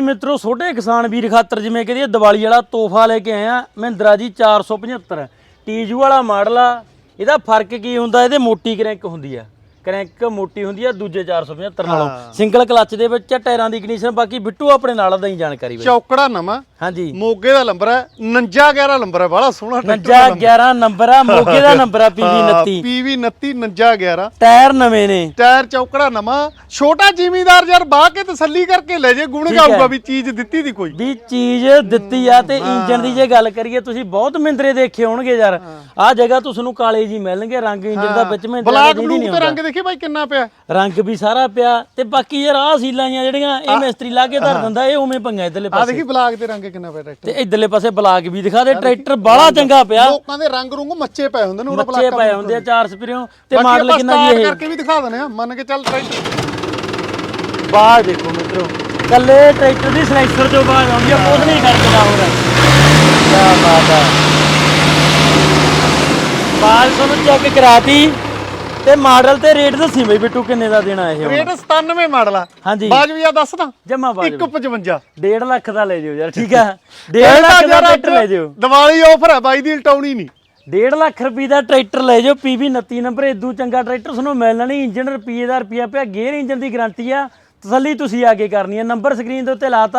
ਮਿੱਤਰੋ, ਛੋਟੇ ਕਿਸਾਨ ਵੀਰ ਖਾਤਰ ਜਿਵੇਂ ਕਹਿੰਦੇ ਦੀਵਾਲੀ ਵਾਲਾ ਤੋਹਫਾ ਲੈ ਕੇ ਆਏ ਆ, ਮਹਿੰਦਰਾ ਜੀ 475 ਟੀਜੂ ਵਾਲਾ ਮਾਡਲ ਆ, ਇਹਦਾ ਫ਼ਰਕ ਕੀ ਹੁੰਦਾ? ਇਹਦੇ ਮੋਟੀ ਕ੍ਰੈਂਕ ਹੁੰਦੀ ਆ। ਕ੍ਰੈਂਕ ਮੋਟੀ ਹੁੰਦੀ ਆ ਦੂਜੇ 475 ਨਾਲੋਂ। ਸਿੰਗਲ ਕਲੱਚ ਦੇ ਵਿੱਚ ਆ, ਟਾਇਰਾਂ ਦੀ ਕੰਡੀਸ਼ਨ ਬਾਕੀ ਬਿੱਟੂ ਆਪਣੇ ਨਾਲ ਦਾ ਹੀ ਜਾਣਕਾਰੀ ਵਿੱਚ ਚੌਕੜਾ ਨਵਾਂ। ਹਾਂਜੀ। ਮੋਗੇ ਦਾ ਨੰਬਰ ਹੈ 49 11 ਨੰਬਰ ਹੈ ਬੜਾ ਸੋਹਣਾ 49 11 ਨੰਬਰ ਆ ਮੋਗੇ ਦਾ ਨੰਬਰ ਆ ਪੀਵੀ 29 ਪੀਵੀ 29 49 11 ਟਾਇਰ ਨਵੇਂ ਨੇ। ਟਾਇਰ ਚੌਕੜਾ ਨਵਾਂ ਛੋਟਾ ਜ਼ਿਮੀਦਾਰ ਯਾਰ ਬਾਹ ਕੇ ਤਸੱਲੀ ਕਰਕੇ ਲੈ ਜੇ ਗੁਣ ਗਾਊਗਾ ਵੀ ਚੀਜ਼ ਦਿੱਤੀ ਦੀ ਕੋਈ। ਵੀ ਚੀਜ਼ ਦਿੱਤੀ ਆ ਤੇ ਇੰਜਨ ਦੀ ਜੇ ਗੱਲ ਕਰੀਏ ਤੁਸੀਂ ਬਹੁਤ ਮਹਿੰਦਰੇ ਦੇਖੇ ਹੋਣਗੇ ਯਾਰ। ਆਹ ਜਗ੍ਹਾ ਤੁਹਾਨੂੰ ਕਾਲੇ ਜੀ ਮਿਲਣਗੇ ਰੰਗ ਇੰਜਨ ਦਾ ਵਿੱਚ ਮਹਿੰਦਰਾ ਬਲਾਕ ਨਹੀਂ ਤੇ ਰੰਗ ਦੇਖੀ ਬਾਈ ਕਿੰਨਾ ਪਿਆ? ਰੰਗ ਵੀ ਸਾਰਾ ਪਿਆ ਤੇ ਬਾਕੀ ਯਾਰ ਆਹ ਸੀਲਾਂ ਜਿਹੀਆਂ ਜਿਹੜੀਆਂ ਇਹ ਮਿਸਤਰੀ ਲਾ ਕੇ ਧਰ ਦਿੰਦਾ ਇਹ ਉਵੇਂ ਪੰਗਾ ਇਧਰਲੇ ਆ ਪਾਸੇ। ਦੇਖੀ ਬਲਾਕ ਤੇ ਰੰਗ ਕਿੰਨਾ ਪਿਆ ਟਰੈਕਟਰ। ਤੇ ਇਧਰਲੇ ਪਾਸੇ ਬਲਾਕ ਵੀ ਦਿਖਾ ਦੇ ਟਰੈਕਟਰ ਬਾਹਲਾ ਚੰਗਾ ਪਿਆ। ਲੋਕਾਂ ਦੇ ਰੰਗ ਰੁੰਗ ਮੱਚੇ ਪਏ ਹੁੰਦੇ ਨੇ ਉਹਦਾ ਬੱਚੇ ਪਏ ਹੁੰਦੇ ਆ ਚਾਰ ਸਪਰਿਓ ਤੇ ਮਾਡਲ ਕਿੰਨਾ ਜੀ ਇਹ? ਕਰਕੇ ਵੀ ਦਿਖਾ ਦਨੇ ਆ ਮੰਨ ਕੇ ਚੱਲ ਟਰੈਕਟਰ। ਬਾਹਰ ਦੇਖੋ ਮਿੱਤਰੋ ਕੱਲੇ ਟਰੈਕਟਰ ਦੀ ਸਲੈਕਸ਼ਨ ਤੋਂ ਬਾਅਦ ਆਉਂਦੀ ਆ ਕੁਝ ਨਹੀਂ ਖਰਚਦਾ ਹੋ ਰਿਹਾ ਕੀ ਬਾਤ ਆ। ਬਾਲ ਤੁਹਾਨੂੰ ਚੈੱਕ ਕਰਾਤੀ। ਤੇ ਮਾਡਲ ਤੇ ਰੇਟ ਦੱਸੀ ਬਈ ਬਿੱਟੂ ਕਿੰਨੇ ਦਾ ਦੇਣਾ ਇਹ ਰੇਟ 97 ਮਾਡਲ ਆ। ਹਾਂਜੀ। ਬਾਜਵੀ ਆ ਦੱਸਦਾ ਜਮਾ ਬਾਜ 155 1.5 ਲੱਖ ਦਾ ਲੈ ਜਿਓ ਯਾਰ ਠੀਕ ਆ। 1.5 ਲੱਖ ਦਾ ਟਰੈਕਟਰ ਲੈ ਜਿਓ। ਦੀਵਾਲੀ ਆਫਰ ਹੈ ਬਾਈ ਦੀ ਲਟਾਉਣੀ ਨਹੀਂ। 1.5 ਲੱਖ ਰੁਪਏ ਦਾ ਟਰੈਕਟਰ ਲੈ ਜਾਓ ਪੀਵੀ 29 ਨੰਬਰ ਇਦੋਂ ਚੰਗਾ ਟਰੈਕਟਰ ਤੁਹਾਨੂੰ ਮਿਲਣਾ ਨਹੀਂ ਇੰਜਨ ਰੁਪਏ ਦਾ ਰੁਪਿਆ ਪਿਆ ਗੇਅਰ ਇੰਜਨ ਦੀ ਗਾਰੰਟੀ ਆ। ਤਸੱਲੀ ਤੁਸੀਂ ਆ ਕੇ ਕਰਨੀ ਹੈ ਨੰਬਰ ਸਕਰੀਨ ਦੇ ਉੱਤੇ ਲਾਤਾ।